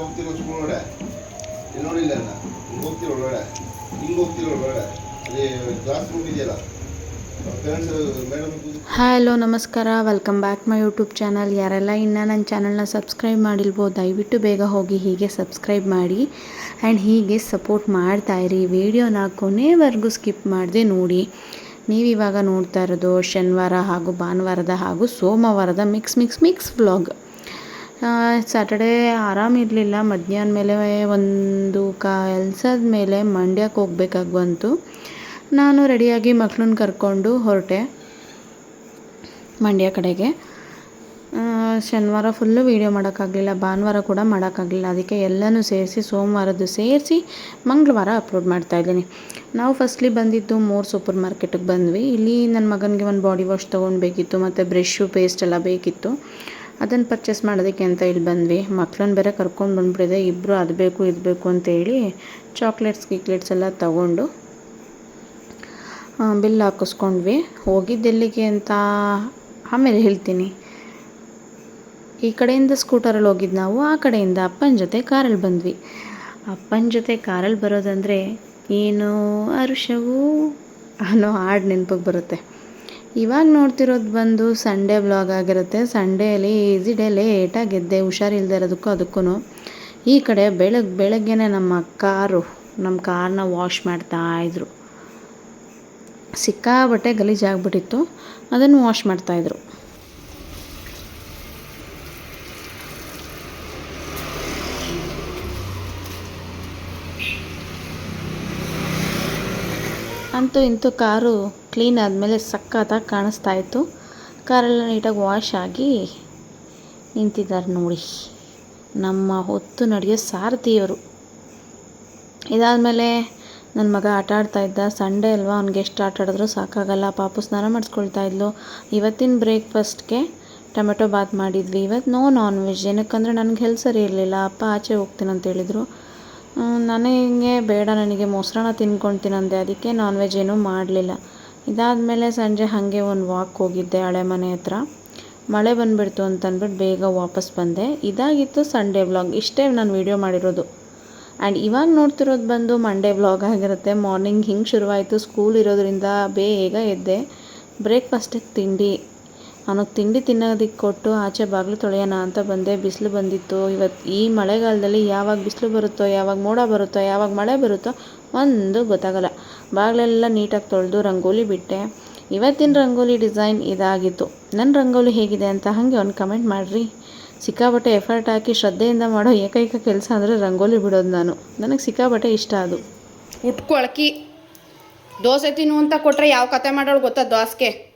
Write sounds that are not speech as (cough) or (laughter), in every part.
ಹೋಗ್ತಿರೋ ಇಲ್ಲಿ ನೋಡಿಲ್ಲ ಅಣ್ಣ ಹಿಂಗೆ ಹೋಗ್ತಿರೋ ಒಳಗಡೆ. ಹಿಂಗೆ ಹೋಗ್ತಿರೋ ಒಳಗಡೆ. ಅದೇ ಕ್ಲಾಸ್ ರೂಮ್ ಇದೆಯಲ್ಲ. ಹಾಯ್ ಹಲೋ ನಮಸ್ಕಾರ. Welcome back my YouTube channel ಯಾರೆಲ್ಲ ಇನ್ನೂ ನನ್ನ ಚಾನಲ್ನ ಸಬ್ಸ್ಕ್ರೈಬ್ ಮಾಡಿಲ್ವೋ, ದಯವಿಟ್ಟು ಬೇಗ ಹೋಗಿ ಹೀಗೆ ಸಬ್ಸ್ಕ್ರೈಬ್ ಮಾಡಿ ಆ್ಯಂಡ್ ಹೀಗೆ ಸಪೋರ್ಟ್ ಮಾಡ್ತಾಯಿರಿ ವಿಡಿಯೋನ ಕೊನೆವರೆಗೂ ಸ್ಕಿಪ್ ಮಾಡದೆ ನೋಡಿ. ನೀವು ಇವಾಗ ನೋಡ್ತಾ ಇರೋದು ಶನಿವಾರ ಹಾಗೂ ಭಾನುವಾರದ ಹಾಗೂ ಸೋಮವಾರದ mix mix mix vlog Saturday ಆರಾಮಿರಲಿಲ್ಲ ಮಧ್ಯಾಹ್ನ ಮೇಲೆ ಒಂದು ಕೆಲಸದ ಮೇಲೆ ಮಂಡ್ಯಕ್ಕೆ ಹೋಗ್ಬೇಕಾಗಿ ಬಂತು. ನಾನು ರೆಡಿಯಾಗಿ ಮಕ್ಳನ್ನ ಕರ್ಕೊಂಡು ಹೊರಟೆ ಮಂಡ್ಯ ಕಡೆಗೆ. ಶನಿವಾರ ಫುಲ್ಲು ವೀಡಿಯೋ ಮಾಡೋಕ್ಕಾಗಲಿಲ್ಲ. ಭಾನುವಾರ ಕೂಡ ಮಾಡೋಕ್ಕಾಗಲಿಲ್ಲ. ಅದಕ್ಕೆ ಎಲ್ಲನೂ ಸೇರಿಸಿ, ಸೋಮವಾರದ್ದು ಸೇರಿಸಿ ಮಂಗಳವಾರ ಅಪ್ಲೋಡ್ ಮಾಡ್ತಾ ಇದ್ದೀನಿ. ನಾವು ಫಸ್ಟ್ಲಿ ಬಂದಿದ್ದು ಮೋರ್ ಸೂಪರ್ ಮಾರ್ಕೆಟಿಗೆ ಬಂದ್ವಿ. ಇಲ್ಲಿ ನನ್ನ ಮಗನಿಗೆ ಒಂದು ಬಾಡಿ ವಾಶ್ ತೊಗೊಳ್ಬೇಕಿತ್ತು ಮತ್ತು ಬ್ರಷ್ಷು ಪೇಸ್ಟ್ ಎಲ್ಲ ಬೇಕಿತ್ತು. ಅದನ್ನು ಪರ್ಚೇಸ್ ಮಾಡೋದಕ್ಕೆ ಅಂತ ಇಲ್ಲಿ ಬಂದ್ವಿ. ಮಕ್ಳನ್ನ ಬೇರೆ ಕರ್ಕೊಂಡು ಬಂದುಬಿಟ್ಟಿದೆ. ಇಬ್ಬರು ಅದು ಬೇಕು, ಇದು ಬೇಕು ಅಂತೇಳಿ ಚಾಕ್ಲೇಟ್ಸ್ ಗಿಕ್ಲೇಟ್ಸ್ ಎಲ್ಲ ತಗೊಂಡು ಬಿಲ್ ಹಾಕಿಸ್ಕೊಂಡ್ವಿ. ಹೋಗಿದ್ದೆಲ್ಲಿಗೆ ಅಂತ ಆಮೇಲೆ ಹೇಳ್ತೀನಿ. ಈ ಕಡೆಯಿಂದ ಸ್ಕೂಟರಲ್ಲಿ ಹೋಗಿದ್ದು ನಾವು, ಆ ಕಡೆಯಿಂದ ಅಪ್ಪನ ಜೊತೆ ಕಾರಲ್ಲಿ ಬಂದ್ವಿ. ಅಪ್ಪನ ಜೊತೆ ಕಾರಲ್ಲಿ ಬರೋದಂದರೆ ಏನು ಅರುಷವೂ ಅನ್ನೋ ಹಾಡು ನೆನಪಿಗೆ ಬರುತ್ತೆ. ಇವಾಗ ನೋಡ್ತಿರೋದು ಬಂದು ಸಂಡೇ ಬ್ಲಾಗ್ ಆಗಿರುತ್ತೆ. ಸಂಡೇಲಿ ಈಸಿ ಡೇ ಲೇಟಾಗಿ ಗೆದ್ದೆ ಹುಷಾರಿಲ್ದೇ ಇರೋದಕ್ಕೂ ಅದಕ್ಕೂ ಈ ಕಡೆ ಬೆಳಗ್ಗೆ ಬೆಳಗ್ಗೆನೆ ನಮ್ಮ ಕಾರು ನಮ್ಮ ಕಾರನ್ನ ವಾಶ್ ಮಾಡ್ತಾಯಿದ್ರು ಸಿಕ್ಕಾಬಟ್ಟೆ ಗಲೀಜಾಗ್ಬಿಟ್ಟಿತ್ತು. ಅದನ್ನು ವಾಶ್ ಮಾಡ್ತಾಯಿದ್ರು ಅಂತೂ ಇಂತೂ ಕಾರು ಕ್ಲೀನ್ ಆದಮೇಲೆ ಸಖತ್ತಾಗಿ ಕಾಣಿಸ್ತಾ ಇತ್ತು. ಕಾರೆಲ್ಲ ನೀಟಾಗಿ ವಾಶ್ ಆಗಿ ನಿಂತಿದ್ದಾರೆ ನೋಡಿ. ನಮ್ಮ ಹೊತ್ತು ನಡೆಯೋ ಸಾರಥಿಯವರು. ಇದಾದಮೇಲೆ ನನ್ನ ಮಗ ಆಟ ಆಡ್ತಾ ಇದ್ದ. ಸಂಡೇ ಅಲ್ವಾ, ಅವ್ನಿಗೆ ಎಷ್ಟು ಆಟ ಆಡಿದ್ರು ಸಾಕಾಗಲ್ಲ. ಪಾಪ ಸ್ನಾನ ಮಾಡಿಸ್ಕೊಳ್ತಾ ಇದ್ಲು. ಇವತ್ತಿನ ಬ್ರೇಕ್ಫಾಸ್ಟ್ಗೆ ಟೊಮೆಟೊ ಬಾತ್ ಮಾಡಿದ್ವಿ. ಇವತ್ತು ನೋ ನಾನ್ ವೆಜ್ ಏನಕ್ಕಂದ್ರೆ ನನಗೆ ಹೆಲ್ತ್ ಸರಿ ಇರಲಿಲ್ಲ. ಅಪ್ಪ ಆಚೆ ಹೋಗ್ತೀನಿ ಹೇಳಿದರು. ನನಗೆ ಬೇಡ, ನನಗೆ ಮೊಸರನ್ನ ತಿನ್ಕೊಳ್ತೀನಂದೆ ಅದಕ್ಕೆ ನಾನ್ ವೆಜ್ ಏನೂ ಮಾಡಲಿಲ್ಲ. ಇದಾದಮೇಲೆ ಸಂಜೆ ಹಾಗೆ ಒಂದು ವಾಕ್ ಹೋಗಿದ್ದೆ ಹಳೆ ಮನೆ ಹತ್ರ. ಮಳೆ ಬಂದುಬಿಡ್ತು ಅಂತ ಅಂದ್ಬಿಟ್ಟು ಬೇಗ ವಾಪಸ್ ಬಂದೆ. ಇದಾಗಿತ್ತು ಸಂಡೇ ವ್ಲಾಗ್ ಇಷ್ಟೇ ನಾನು ವೀಡಿಯೋ ಮಾಡಿರೋದು. ಆ್ಯಂಡ್ ಇವಾಗ ನೋಡ್ತಿರೋದು ಬಂದು ಮಂಡೇ ವ್ಲಾಗ್ ಆಗಿರುತ್ತೆ. ಮಾರ್ನಿಂಗ್ ಹಿಂಗೆ ಶುರುವಾಯಿತು ಸ್ಕೂಲ್ ಇರೋದ್ರಿಂದ ಬೇಗ ಎದ್ದೆ. ಬ್ರೇಕ್ಫಾಸ್ಟಿಗೆ ತಿಂಡಿ. ಅವನಿಗೆ ತಿಂಡಿ ತಿನ್ನೋದಕ್ಕೆ ಕೊಟ್ಟು ಆಚೆ ಬಾಗಿಲು ತೊಳೆಯೋಣ ಅಂತ ಬಂದೆ. ಬಿಸಿಲು ಬಂದಿತ್ತು. ಇವತ್ತು ಈ ಮಳೆಗಾಲದಲ್ಲಿ ಯಾವಾಗ ಬಿಸಿಲು ಬರುತ್ತೋ, ಯಾವಾಗ ಮೋಡ ಬರುತ್ತೋ, ಯಾವಾಗ ಮಳೆ ಬರುತ್ತೋ ಒಂದು ಗೊತ್ತಾಗಲ್ಲ. ಬಾಗಿಲೆಲ್ಲ ನೀಟಾಗಿ ತೊಳೆದು ರಂಗೋಲಿ ಬಿಟ್ಟೆ. ಇವತ್ತಿನ ರಂಗೋಲಿ ಡಿಸೈನ್ ಇದಾಗಿತ್ತು. ನನ್ನ ರಂಗೋಲಿ ಹೇಗಿದೆ ಅಂತ ಹಾಗೆ ಒಂದು ಕಮೆಂಟ್ ಮಾಡಿರಿ. ಸಿಕ್ಕಾಬಟ್ಟೆ ಎಫರ್ಟ್ ಹಾಕಿ ಶ್ರದ್ಧೆಯಿಂದ ಮಾಡೋ ಏಕೈಕ ಕೆಲಸ ಅಂದರೆ ರಂಗೋಲಿ ಬಿಡೋದು ನಾನು. ನನಗೆ ಸಿಕ್ಕಾಬಟ್ಟೆ ಇಷ್ಟ ಅದು. ಉಟ್ಕೊಳಕಿ ದೋಸೆ ತಿನ್ನು ಅಂತ ಕೊಟ್ಟರೆ ಯಾವ ಕತೆ ಮಾಡೋಳು ಗೊತ್ತಾ ದೋಸೆಗೆ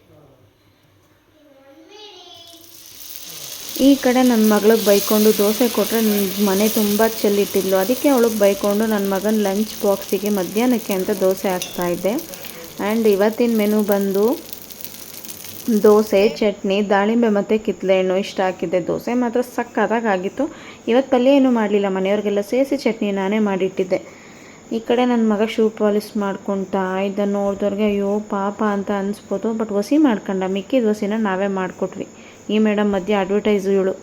ಈ ಕಡೆ ನನ್ನ ಮಗಳಿಗೆ ಬೈಕೊಂಡು ದೋಸೆ ಕೊಟ್ಟರೆ ಮನೆ ತುಂಬ ಚೆಲ್ಲಿಟ್ಟಿದ್ಲು. ಅದಕ್ಕೆ ಅವಳಿಗೆ ಬೈಕೊಂಡು ನನ್ನ ಮಗನ ಲಂಚ್ ಬಾಕ್ಸಿಗೆ ಮಧ್ಯಾಹ್ನಕ್ಕೆ ಅಂತ ದೋಸೆ ಹಾಕ್ತಾ ಇದ್ದೆ. ಆ್ಯಂಡ್ ಇವತ್ತಿನ ಮೆನು ಬಂದು ದೋಸೆ, ಚಟ್ನಿ, ದಾಳಿಂಬೆ ಮತ್ತು ಕಿತ್ತಲೆ ಹಣ್ಣು ಇಷ್ಟ ಹಾಕಿದ್ದೆ. ದೋಸೆ ಮಾತ್ರ ಸಕ್ಕತ್ತಾಗಿ ಇವತ್ತು ಪಲ್ಯ ಏನೂ ಮಾಡಲಿಲ್ಲ. ಮನೆಯವ್ರಿಗೆಲ್ಲ ಸೇರಿಸಿ ಚಟ್ನಿ ನಾನೇ ಮಾಡಿಟ್ಟಿದ್ದೆ. ಈ ಕಡೆ ನನ್ನ ಮಗ ಶೂ ಪಾಲಿಸ್ ಮಾಡ್ಕೊತಾ, ಇದನ್ನು ನೋಡಿದವ್ರಿಗೆ ಅಯ್ಯೋ ಪಾಪ ಅಂತ ಅನಿಸ್ಬೋದು. ಬಟ್ ವಸಿ ಮಾಡ್ಕೊಂಡ. ಮಿಕ್ಕಿದ ವಸಿನ ನಾವೇ ಮಾಡಿಕೊಟ್ವಿ. ಈ ಮೇಡಮ್ ಮಧ್ಯೆ ಅಡ್ವರ್ಟೈಸು ಇವಳು.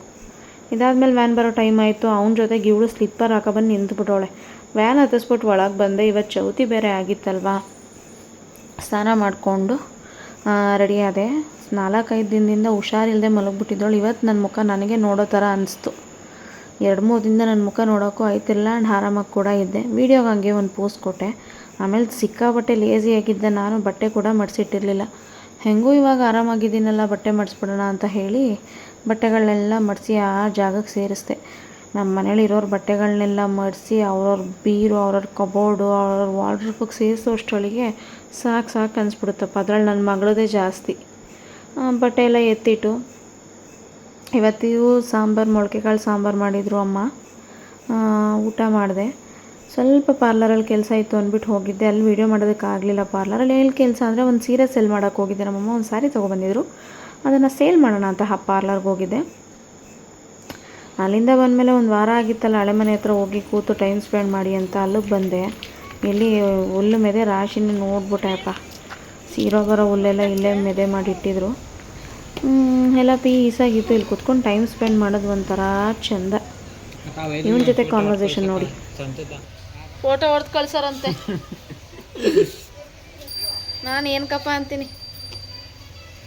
ಇದಾದ್ಮೇಲೆ ವ್ಯಾನ್ ಬರೋ ಟೈಮ್ ಆಯಿತು, ಅವನ ಜೊತೆಗೆ ಇವಳು ಸ್ಲಿಪ್ಪರ್ ಹಾಕೊಬಂದು ನಿಂತ್ಬಿಟ್ಟವಳೆ. ವ್ಯಾನ್ ಹತ್ತಿಸ್ಬಿಟ್ಟು ಒಳಗೆ ಬಂದೆ ಇವತ್ತು ಚೌತಿ ಬೇರೆ ಆಗಿತ್ತಲ್ವಾ? ಸ್ನಾನ ಮಾಡಿಕೊಂಡು ರೆಡಿ ಆದೆ. ನಾಲ್ಕೈದು ದಿನದಿಂದ ಹುಷಾರಿಲ್ಲದೆ ಮಲಗಿಬಿಟ್ಟಿದ್ದವಳು. ಇವತ್ತು ನನ್ನ ಮುಖ ನನಗೆ ನೋಡೋ ಥರ ಅನಿಸ್ತು. ಎರಡು ಮೂರು ದಿನದಿಂದ ನನ್ನ ಮುಖ ನೋಡೋಕ್ಕೂ ಆಯ್ತಿಲ್ಲ ಆ್ಯಂಡ್ ಆರಾಮಾಗಿ ಕೂಡ ಇದ್ದೆ. ವೀಡಿಯೋಗೆ ಹಂಗೆ ಒಂದು ಪೋಸ್ಟ್ ಕೊಟ್ಟೆ. ಆಮೇಲೆ ಸಿಕ್ಕಾಪಟ್ಟೆ ಲೇಝಿಯಾಗಿದ್ದೆ ನಾನು ಬಟ್ಟೆ ಕೂಡ ಮಡಿಸಿಟ್ಟಿರಲಿಲ್ಲ. ಹೆಂಗೂ ಇವಾಗ ಆರಾಮಾಗಿದ್ದೀನಲ್ಲ, ಬಟ್ಟೆ ಮಡಿಸ್ಬಿಡೋಣ ಅಂತ ಹೇಳಿ ಬಟ್ಟೆಗಳನ್ನೆಲ್ಲ ಮಡಿಸಿ ಆ ಜಾಗಕ್ಕೆ ಸೇರಿಸ್ದೆ. ನಮ್ಮ ಮನೇಲಿ ಇರೋರ ಬಟ್ಟೆಗಳನ್ನೆಲ್ಲ ಮಡಿಸಿ ಅವ್ರವ್ರ ಬೀರು, ಅವ್ರವ್ರ ಕಬೋರ್ಡು, ಅವ್ರವ್ರ ವಾರ್ಡ್ರೋಬ್ಗೆ ಸೇರಿಸೋಷ್ಟೊಳಗೆ ಸಾಕು ಸಾಕು ಅನಿಸ್ಬಿಡುತ್ತಪ್ಪ. ಅದ್ರಲ್ಲಿ ನನ್ನ ಮಗಳದೇ ಜಾಸ್ತಿ. ಬಟ್ಟೆ ಎಲ್ಲ ಎತ್ತಿಟ್ಟು ಇವತ್ತಿಗೂ ಸಾಂಬಾರು ಮೊಳಕೆ ಕಾಳು ಸಾಂಬಾರು ಮಾಡಿದರು ಅಮ್ಮ. ಊಟ ಮಾಡಿದೆ. ಸ್ವಲ್ಪ ಪಾರ್ಲರಲ್ಲಿ ಕೆಲಸ ಇತ್ತು ಅಂದ್ಬಿಟ್ಟು ಹೋಗಿದ್ದೆ. ಅಲ್ಲಿ ವೀಡಿಯೋ ಮಾಡೋದಕ್ಕಾಗಲಿಲ್ಲ ಪಾರ್ಲರಲ್ಲಿ ಎಲ್ಲಿ ಕೆಲಸ ಅಂದರೆ ಒಂದು ಸೀರೆ ಸೇಲ್ ಮಾಡೋಕ್ಕೆ ಹೋಗಿದ್ದೆ. ನಮ್ಮಮ್ಮ ಒಂದು ಸಾರಿ ತೊಗೊಬಂದಿದ್ರು. ಅದನ್ನು ಸೇಲ್ ಮಾಡೋಣ ಅಂತ ಆ ಪಾರ್ಲರ್ಗೆ ಹೋಗಿದ್ದೆ. ಅಲ್ಲಿಂದ ಬಂದಮೇಲೆ ಒಂದು ವಾರ ಆಗಿತ್ತಲ್ಲ ಹಳೆ ಮನೆ ಹತ್ರ ಹೋಗಿ ಕೂತು ಟೈಮ್ ಸ್ಪೆಂಡ್ ಮಾಡಿ ಅಂತ ಅಲ್ಲಿಗೆ ಬಂದೆ. ಇಲ್ಲಿ ಹುಲ್ಲು ಮೆದೆ ರಾಶಿನ ನೋಡ್ಬಿಟ್ಟೆಪ್ಪ ಸೀರೋ ಬರೋ ಹುಲ್ಲೆಲ್ಲ ಇಲ್ಲೇ ಮೆದೆ ಮಾಡಿಟ್ಟಿದ್ರು ಎಲ್ಲ ಪೀಸಾಗಿತ್ತು. ಇಲ್ಲಿ ಕುತ್ಕೊಂಡು ಟೈಮ್ ಸ್ಪೆಂಡ್ ಮಾಡೋದು ಒಂಥರ ಚೆಂದ. ಇವನ ಜೊತೆ ಕಾನ್ವರ್ಸೇಷನ್ ನೋಡಿ. ಫೋಟೋ ಹೊಡೆದು ಕಳ್ಸಾರಂತೆ. (laughs) ನಾನು ಏನಕ್ಕಪ್ಪ ಅಂತೀನಿ.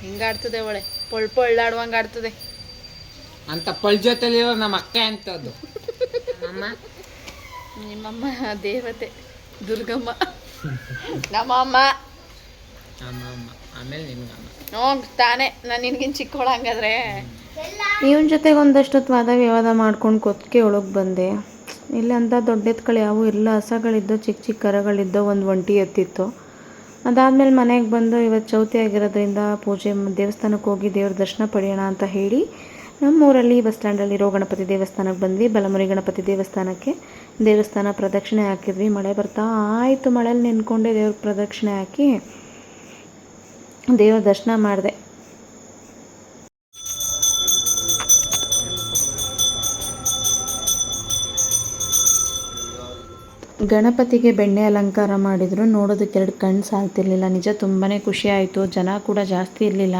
ಹಿಂಗಾಡ್ತದೆ ಒಳ್ಳೆ ಪೊಳ್ ಪೊಳ್ಳಾಡುವಂಗೆ ಆಡ್ತದೆ. ಅಂತ ಪಳ್ ಜೊತೆಲಿರೋ ನಮ್ಮ ಅಕ್ಕ ಅಂತದ್ದು ಅಮ್ಮ ನಿಮ್ಮಮ್ಮ ದೇವತೆ. ದುರ್ಗಮ್ಮ. ನಮ್ಮಮ್ಮ. ಅಮ್ಮ ಅಮ್ಮ ಅಮ್ಮ ಆಮೇಲೆ ನಿಮ್ಗಮ್ಮ. ತಾನೇ. ನಾನು ನಿನ್ಗಿನ್ ಚಿಕ್ಕವಳ ಹಂಗಾದ್ರೆ ಇವನ ಜೊತೆಗೆ ಒಂದಷ್ಟೊತ್ತು ವಾದ ವಿವಾದ ಮಾಡ್ಕೊಂಡು ಕೊತ್ಕೆ ಒಳಗೆ ಬಂದೆ. ಇಲ್ಲಿ ಅಂತ ದೊಡ್ಡ ಎತ್ಗಳು ಯಾವೂ ಇಲ್ಲ. ಹಸಗಳಿದ್ದು ಚಿಕ್ಕ ಚಿಕ್ಕ ಕರಗಳಿದ್ದು ಒಂದು ಒಂಟಿ ಎತ್ತಿತ್ತು. ಅದಾದಮೇಲೆ ಮನೆಗೆ ಬಂದು ಇವತ್ತು ಚೌತಿ ಆಗಿರೋದ್ರಿಂದ ಪೂಜೆ ದೇವಸ್ಥಾನಕ್ಕೆ ಹೋಗಿ ದೇವ್ರ ದರ್ಶನ ಪಡೆಯೋಣ ಅಂತ ಹೇಳಿ ನಮ್ಮೂರಲ್ಲಿ ಬಸ್ ಸ್ಟ್ಯಾಂಡಲ್ಲಿರೋ ಗಣಪತಿ ದೇವಸ್ಥಾನಕ್ಕೆ ಬಂದ್ವಿ. ಬಲಮುರಿ ಗಣಪತಿ ದೇವಸ್ಥಾನಕ್ಕೆ ದೇವಸ್ಥಾನ ಪ್ರದಕ್ಷಿಣೆ ಹಾಕಿದ್ವಿ. ಮಳೆ ಬರ್ತಾ ಆಯಿತು ಮಳೇಲಿ ನೆನ್ಕೊಂಡೆ ದೇವ್ರ ಪ್ರದಕ್ಷಿಣೆ ಹಾಕಿ ದೇವ್ರ ದರ್ಶನ ಮಾಡಿದೆ. ಗಣಪತಿಗೆ ಬೆಣ್ಣೆ ಅಲಂಕಾರ ಮಾಡಿದ್ರು. ನೋಡೋದಕ್ಕೆ ಎರಡು ಕಣ್ಣು ಸಾಲ್ತಿರ್ಲಿಲ್ಲ. ನಿಜ ತುಂಬಾ ಖುಷಿ ಆಯಿತು. ಜನ ಕೂಡ ಜಾಸ್ತಿ ಇರಲಿಲ್ಲ.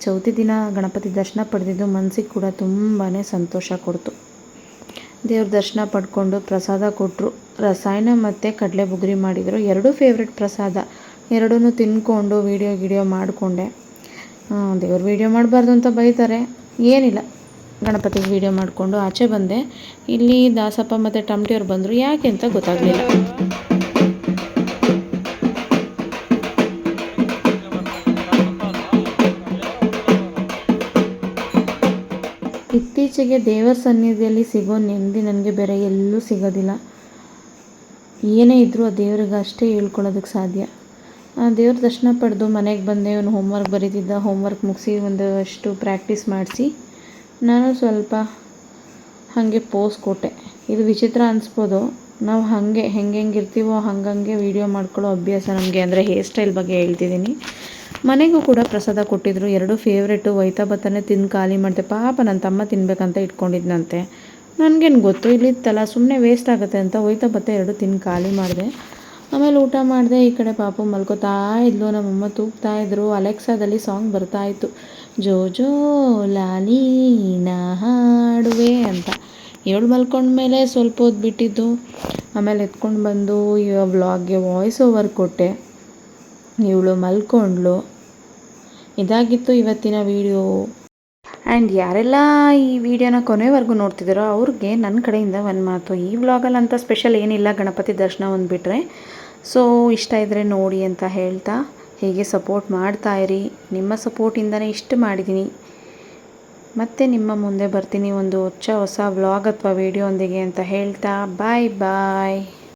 ಚೌತಿ ದಿನ ಗಣಪತಿ ದರ್ಶನ ಪಡೆದಿದ್ದು ಮನಸ್ಸಿಗೆ ಕೂಡ ತುಂಬಾ ಸಂತೋಷ ಕೊಡ್ತು. ದೇವ್ರ ದರ್ಶನ ಪಡ್ಕೊಂಡು ಪ್ರಸಾದ ಕೊಟ್ಟರು ರಸಾಯನ ಮತ್ತು ಕಡಲೆ ಬುಗುರಿ ಮಾಡಿದರು. ಎರಡೂ ಫೇವ್ರೆಟ್ ಪ್ರಸಾದ. ಎರಡೂ ತಿನ್ಕೊಂಡು ವೀಡಿಯೋ ಗಿಡಿಯೋ ಮಾಡಿಕೊಂಡೆ. ದೇವ್ರ ವೀಡಿಯೋ ಮಾಡಬಾರ್ದು ಅಂತ ಬೈತಾರೆ. ಏನಿಲ್ಲ. ಗಣಪತಿಗೆ ವೀಡಿಯೋ ಮಾಡಿಕೊಂಡು ಆಚೆ ಬಂದೆ. ಇಲ್ಲಿ ದಾಸಪ್ಪ ಮತ್ತು ಟಮಟಿಯವ್ರು ಬಂದರು. ಯಾಕೆ ಅಂತ ಗೊತ್ತಾಗಲಿಲ್ಲ. ಇತ್ತೀಚೆಗೆ ದೇವರ ಸನ್ನಿಧಿಯಲ್ಲಿ ಸಿಗೋ ನೆಮ್ಮದಿ ನನಗೆ ಬೇರೆ ಎಲ್ಲೂ ಸಿಗೋದಿಲ್ಲ. ಏನೇ ಇದ್ದರೂ ಆ ದೇವ್ರಿಗೆ ಅಷ್ಟೇ ಹೇಳ್ಕೊಳ್ಳೋದಕ್ಕೆ ಸಾಧ್ಯ. ದೇವ್ರ ದರ್ಶನ ಪಡೆದು ಮನೆಗೆ ಬಂದೆ. ಇವನು ಹೋಮ್ವರ್ಕ್ ಬರೀತಿದ್ದ. ಹೋಮ್ವರ್ಕ್ ಮುಗಿಸಿ ಒಂದಷ್ಟು ಪ್ರಾಕ್ಟೀಸ್ ಮಾಡಿಸಿ. ನಾನು ಸ್ವಲ್ಪ ಹಾಗೆ ಪೋಸ್ ಕೊಟ್ಟೆ. ಇದು ವಿಚಿತ್ರ ಅನಿಸ್ಬೋದು. ನಾವು ಹಾಗೆ ಹೆಂಗೆ ಹೆಂಗೆ ಇರ್ತೀವೋ ಹಂಗಂಗೆ ವೀಡಿಯೋ ಮಾಡ್ಕೊಳ್ಳೋ ಅಭ್ಯಾಸ ನಮಗೆ ಅಂದರೆ ಹೇರ್ ಸ್ಟೈಲ್ ಬಗ್ಗೆ ಹೇಳ್ತಿದ್ದೀನಿ. ಮನೆಗೂ ಕೂಡ ಪ್ರಸಾದ ಕೊಟ್ಟಿದ್ರು. ಎರಡು ಫೇವ್ರೇಟು ಒಯ್ತಾ ಬತ್ತಾನೆ ತಿಂದು ಖಾಲಿ ಮಾಡಿದೆ. ಪಾಪ ನನ್ನ ತಮ್ಮ ತಿನ್ಬೇಕಂತ ಇಟ್ಕೊಂಡಿದ್ನಂತೆ. ನನಗೇನು ಗೊತ್ತು? ಇಲ್ಲಿತ್ತಲ್ಲ ಸುಮ್ಮನೆ ವೇಸ್ಟ್ ಆಗುತ್ತೆ ಅಂತ ಒಯ್ತಾ ಬತ್ತ ಎರಡು ತಿಂದು ಖಾಲಿ ಮಾಡಿದೆ. ಆಮೇಲೆ ಊಟ ಮಾಡಿದೆ. ಈ ಕಡೆ ಪಾಪು ಮಲ್ಕೋತಾ ಇದ್ಲು. ನಮ್ಮಮ್ಮ ತೂಗ್ತಾ ಇದ್ರು. ಅಲೆಕ್ಸಾದಲ್ಲಿ ಸಾಂಗ್ ಬರ್ತಾ ಇತ್ತು. ಜೋ ಜೋ ಲಾಲೀನ ಹಾಡುವೆ ಅಂತ. ಇವಳು ಮಲ್ಕೊಂಡ್ಮೇಲೆ ಸ್ವಲ್ಪ ಹೊತ್ತು ಬಿಟ್ಟಿದ್ದು. ಆಮೇಲೆ ಎತ್ಕೊಂಡು ಬಂದು ಈ ವ್ಲಾಗ್ಗೆ ವಾಯ್ಸ್ ಓವರ್ ಕೊಟ್ಟೆ. ಇವಳು ಮಲ್ಕೊಂಡ್ಳು. ಇದಾಗಿತ್ತು ಇವತ್ತಿನ ವಿಡಿಯೋ ಆ್ಯಂಡ್ ಯಾರೆಲ್ಲ ಈ ವಿಡಿಯೋನ ಕೊನೆವರೆಗೂ ನೋಡ್ತಿದ್ದಾರೋ ಅವ್ರಿಗೆ ನನ್ನ ಕಡೆಯಿಂದ ಒಂದು ಮಾತು. ಈ ವ್ಲಾಗಲ್ಲಿ ಅಂತ ಸ್ಪೆಷಲ್ ಏನಿಲ್ಲ ಗಣಪತಿ ದರ್ಶನ ಒಂದು ಬಿಟ್ಟರೆ ಸೊ ಇಷ್ಟ ಇದ್ದರೆ ನೋಡಿ ಅಂತ ಹೇಳ್ತಾ. ಹೀಗೆ ಸಪೋರ್ಟ್ ಮಾಡ್ತಾ ಇರಿ. ನಿಮ್ಮ ಸಪೋರ್ಟಿಂದನೇ ಇಷ್ಟು ಮಾಡಿದ್ದೀನಿ. ಮತ್ತೆ ನಿಮ್ಮ ಮುಂದೆ ಬರ್ತೀನಿ ಒಂದು ಹೊಚ್ಚ ಹೊಸ ವ್ಲಾಗ್ ಅಥವಾ ವೀಡಿಯೋ ಒಂದಿಗೆ ಅಂತ ಹೇಳ್ತಾ, ಬಾಯ್ ಬಾಯ್.